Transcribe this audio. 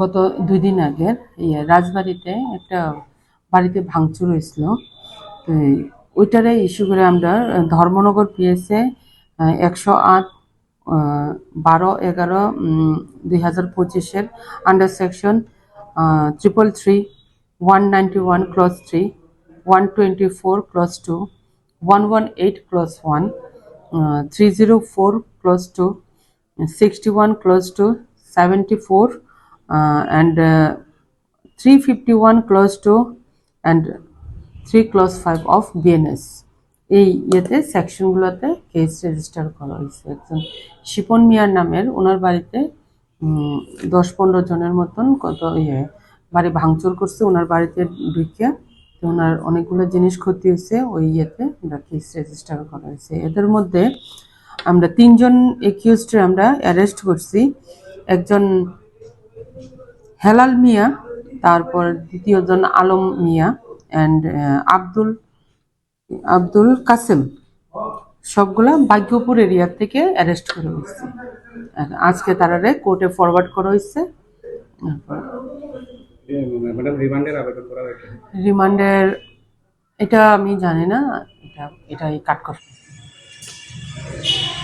গত দুই দিন আগে ইয়ে রাজবাড়িতে একটা বাড়িতে ভাঙচুর হয়েছিল। তো ওইটারে ইস্যু করে আমরা ধর্মনগর পিএসএ একশো আট বারো, এগারো দুই হাজার পঁচিশের under section triple three one ninety one clause three one twenty four clause two one one eight clause one three zero four clause two 61 close to 74 uh, and uh, 351 close to and 3 clause 5 of BNS এই ইয়েতে সেকশনগুলোতে case register করা হয়েছে একজন। শিপন মিয়ার নামের ওনার বাড়িতে দশ পনেরো জনের মতন কত ইয়ে বাড়ি ভাঙচুর করছে। ওনার বাড়িতে ঢুকিয়া তো ওনার অনেকগুলো জিনিস ক্ষতি হয়েছে। ওই ইয়েতে আমরা কেস রেজিস্টার করা হয়েছে। এদের মধ্যে আমরা তিনজন একিউজড আমরা অ্যারেস্ট করছি। একজন হেলাল মিয়া তারপর দ্বিতীয়জন আলম মিয়া অ্যান্ড আব্দুল আব্দুল কাসেম। সবগুলা ভাগ্যপুর এরিয়া থেকে অ্যারেস্ট করে হয়েছে আজকে তারারে কোর্টে ফরওয়ার্ড করা হয়েছে। রিমান্ডের আবেদন করা হয়েছে। রিমান্ডের এটা আমি জানি না এটা এটাই কাট কর Yeah.